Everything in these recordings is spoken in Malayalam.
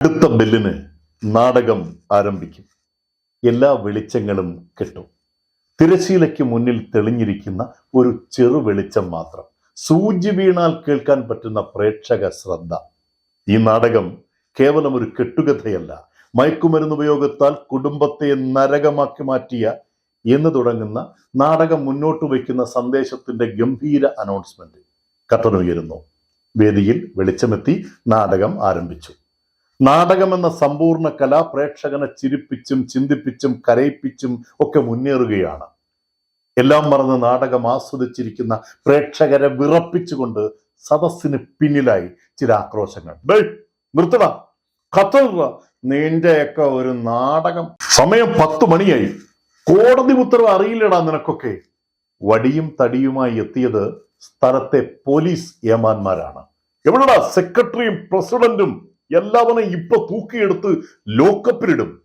അടുത്ത ബെല്ലിന് നാടകം ആരംഭിക്കും. എല്ലാ വെളിച്ചങ്ങളും കെട്ടും. തിരശീലയ്ക്ക് മുന്നിൽ തെളിഞ്ഞിരിക്കുന്ന ഒരു ചെറു വെളിച്ചം മാത്രം. സൂചി വീണാൽ കേൾക്കാൻ പറ്റുന്ന പ്രേക്ഷക ശ്രദ്ധ. ഈ നാടകം കേവലം ഒരു കെട്ടുകഥയല്ല. മയക്കുമരുന്ന് ഉപയോഗത്താൽ കുടുംബത്തെ നരകമാക്കി മാറ്റിയ എന്ന് തുടങ്ങുന്ന നാടകം മുന്നോട്ട് വയ്ക്കുന്ന സന്ദേശത്തിന്റെ ഗംഭീര അനൗൺസ്മെന്റ് കട്ടനുയരുന്നു. വേദിയിൽ വെളിച്ചമെത്തി നാടകം ആരംഭിച്ചു. നാടകം എന്ന സമ്പൂർണ കല പ്രേക്ഷകനെ ചിരിപ്പിച്ചും ചിന്തിപ്പിച്ചും കരയിപ്പിച്ചും ഒക്കെ മുന്നേറുകയാണ്. എല്ലാം മറന്ന് നാടകം ആസ്വദിച്ചിരിക്കുന്ന പ്രേക്ഷകരെ വിറപ്പിച്ചുകൊണ്ട് സദസ്സിന് പിന്നിലായി ചില ആക്രോശങ്ങൾ. നിർത്തട. കത്തറ നിന്റെയൊക്കെ ഒരു നാടകം. സമയം പത്ത് മണിയായി. കോടതി ഉത്തരവ് അറിയില്ലടാ നിനക്കൊക്കെ. വടിയും തടിയുമായി എത്തിയത് സ്ഥലത്തെ പോലീസ് ഏമാന്മാരാണ്. എവിടെടാ സെക്രട്ടറിയും പ്രസിഡന്റും? എല്ലാവരും ഇപ്പൊ തൂക്കിയെടുത്ത് ലോക്കപ്പിലിടും.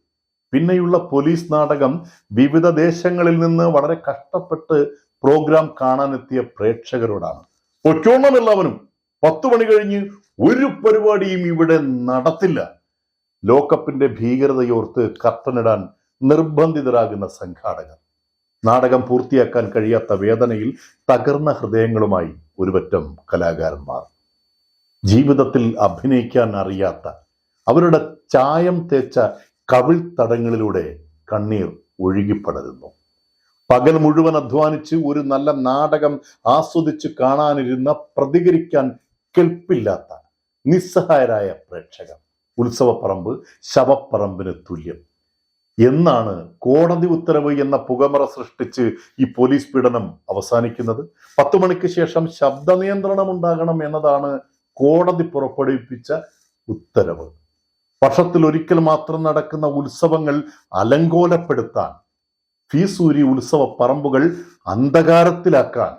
പിന്നെയുള്ള പോലീസ് നാടകം വിവിധ ദേശങ്ങളിൽ നിന്ന് വളരെ കഷ്ടപ്പെട്ട് പ്രോഗ്രാം കാണാനെത്തിയ പ്രേക്ഷകരോടാണ്. ഒറ്റോണം എല്ലാവരും. പത്തു മണി കഴിഞ്ഞ് ഒരു പരിപാടിയും ഇവിടെ നടത്തില്ല. ലോക്കപ്പിന്റെ ഭീകരതയോർത്ത് കർട്ടനിടാൻ നിർബന്ധിതരാകുന്ന സംഘാടകർ. നാടകം പൂർത്തിയാക്കാൻ കഴിയാത്ത വേദനയിൽ തകർന്ന ഹൃദയങ്ങളുമായി ഒരുപറ്റം കലാകാരന്മാർ. ജീവിതത്തിൽ അഭിനയിക്കാൻ അറിയാത്ത അവരുടെ ചായം തേച്ച കവിൾ തടങ്ങളിലൂടെ കണ്ണീർ ഒഴുകിപ്പടരുന്നു. പകൽ മുഴുവൻ അധ്വാനിച്ച് ഒരു നല്ല നാടകം ആസ്വദിച്ച് കാണാനിരുന്ന പ്രതികരിക്കാൻ കെൽപ്പില്ലാത്ത നിസ്സഹായരായ പ്രേക്ഷകർ. ഉത്സവപ്പറമ്പ് ശവപ്പറമ്പിന് തുല്യം. എന്നാണ് കോടതി ഉത്തരവ് എന്ന പുകമറ സൃഷ്ടിച്ച് ഈ പോലീസ് പീഡനം അവസാനിക്കുന്നത്? പത്തു മണിക്ക് ശേഷം ശബ്ദ നിയന്ത്രണം ഉണ്ടാകണം എന്നതാണ് കോടതി പുറപ്പെടുവിപ്പിച്ച ഉത്തരവ്. വർഷത്തിൽ ഒരിക്കൽ മാത്രം നടക്കുന്ന ഉത്സവങ്ങൾ അലങ്കോലപ്പെടുത്താൻ ഫീസൂരി ഉത്സവ പറമ്പുകൾ അന്ധകാരത്തിലാക്കാൻ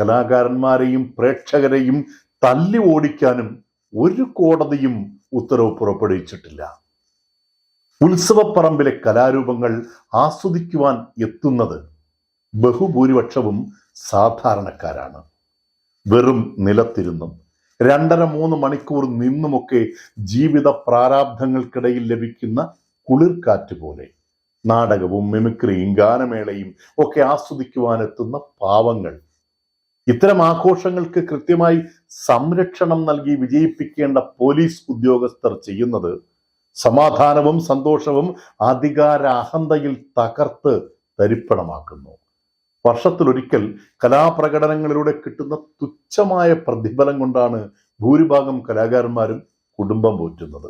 കലാകാരന്മാരെയും പ്രേക്ഷകരെയും തല്ലി ഓടിക്കാനും ഒരു കോടതിയും ഉത്തരവ് പുറപ്പെടുവിച്ചിട്ടില്ല. ഉത്സവപ്പറമ്പിലെ കലാരൂപങ്ങൾ ആസ്വദിക്കുവാൻ എത്തുന്നത് ബഹുഭൂരിപക്ഷവും സാധാരണക്കാരാണ്. വെറും നിലത്തിരുന്നും. രണ്ടര മൂന്ന് മണിക്കൂർ നിന്നുമൊക്കെ ജീവിത പ്രാരാബ്ധങ്ങൾക്കിടയിൽ ലഭിക്കുന്ന കുളിർക്കാറ്റ് പോലെ നാടകവും മിമിക്രിയും ഗാനമേളയും ഒക്കെ ആസ്വദിക്കുവാനെത്തുന്ന പാവങ്ങൾ. ഇത്തരം ആഘോഷങ്ങൾക്ക് കൃത്യമായി സംരക്ഷണം നൽകി വിജയിപ്പിക്കേണ്ട പോലീസ് ഉദ്യോഗസ്ഥർ ചെയ്യുന്നത് സമാധാനവും സന്തോഷവും അധികാര അഹന്തയിൽ തകർത്ത് തരിപ്പണമാക്കുന്നു. വർഷത്തിലൊരിക്കൽ കലാപ്രകടനങ്ങളിലൂടെ കിട്ടുന്ന തുച്ഛമായ പ്രതിഫലം കൊണ്ടാണ് ഭൂരിഭാഗം കലാകാരന്മാരും കുടുംബം പോറ്റുന്നത്.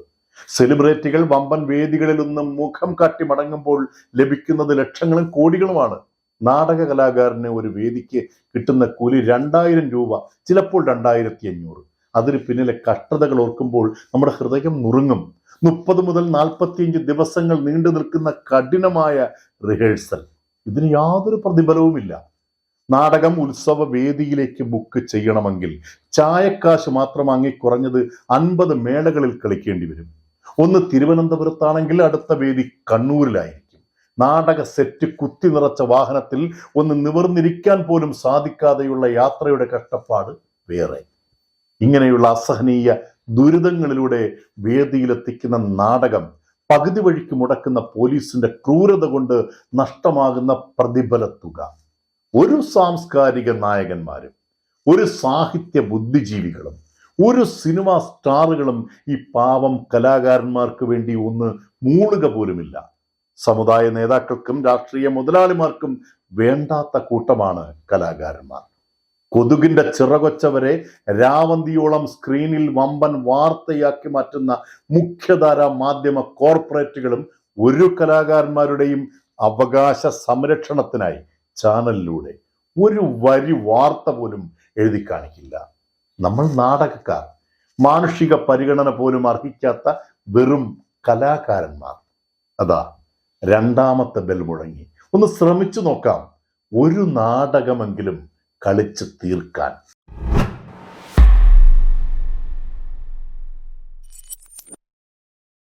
സെലിബ്രിറ്റികൾ വമ്പൻ വേദികളിൽ നിന്നും മുഖം കാട്ടി മടങ്ങുമ്പോൾ ലഭിക്കുന്നത് ലക്ഷങ്ങളും കോടികളുമാണ്. നാടക കലാകാരന് ഒരു വേദിക്ക് കിട്ടുന്ന കൂലി രണ്ടായിരം രൂപ ചിലപ്പോൾ രണ്ടായിരത്തി അഞ്ഞൂറ് അതിന് പിന്നിലെ കഷ്ടതകൾ ഓർക്കുമ്പോൾ നമ്മുടെ ഹൃദയം നുറുങ്ങും. മുപ്പത് മുതൽ നാൽപ്പത്തിയഞ്ച് ദിവസങ്ങൾ നീണ്ടു നിൽക്കുന്ന കഠിനമായ റിഹേഴ്സൽ. ഇതിന് യാതൊരു പ്രതിഫലവുമില്ല. നാടകം ഉത്സവ വേദിയിലേക്ക് ബുക്ക് ചെയ്യണമെങ്കിൽ ചായക്കാശ് മാത്രം വാങ്ങി കുറഞ്ഞത് അൻപത് മേളകളിൽ കളിക്കേണ്ടി വരും. ഒന്ന് തിരുവനന്തപുരത്താണെങ്കിൽ അടുത്ത വേദി കണ്ണൂരിലായിരിക്കും. നാടക സെറ്റ് കുത്തി നിറച്ച വാഹനത്തിൽ ഒന്ന് നിവർന്നിരിക്കാൻ പോലും സാധിക്കാതെയുള്ള യാത്രയുടെ കഷ്ടപ്പാട് വേറെ. ഇങ്ങനെയുള്ള അസഹനീയ ദുരിതങ്ങളിലൂടെ വേദിയിലെത്തിക്കുന്ന നാടകം പകുതി വഴിക്ക് മുടക്കുന്ന പോലീസിന്റെ ക്രൂരത കൊണ്ട് നഷ്ടമാകുന്ന പ്രതിഫല തുക. ഒരു സാംസ്കാരിക നായകന്മാരും ഒരു സാഹിത്യ ബുദ്ധിജീവികളും ഒരു സിനിമ സ്റ്റാറുകളും ഈ പാവം കലാകാരന്മാർക്ക് വേണ്ടി ഒന്ന് മൂളുക പോലുമില്ല. സമുദായ നേതാക്കൾക്കും രാഷ്ട്രീയ മുതലാളിമാർക്കും വേണ്ടാത്ത കൂട്ടമാണ് കലാകാരന്മാർ. കൊതുകിന്റെ ചിറകൊച്ചവരെ രാവന്തിയോളം സ്ക്രീനിൽ വമ്പൻ വാർത്തയാക്കി മാറ്റുന്ന മുഖ്യധാര മാധ്യമ കോർപ്പറേറ്റുകളും ഒരു കലാകാരന്മാരുടെയും അവകാശ സംരക്ഷണത്തിനായി ചാനലിലൂടെ ഒരു വരി വാർത്ത പോലും എഴുതി കാണിക്കില്ല. നമ്മൾ നാടകക്കാർ മാനുഷിക പരിഗണന പോലും അർഹിക്കാത്ത വെറും കലാകാരന്മാർ. അതാ രണ്ടാമത്തെ ബെൽ മുഴങ്ങി. ഒന്ന് ശ്രമിച്ചു നോക്കാം. ഒരു നാടകമെങ്കിലും കളിച്ച് തീർക്കാൻ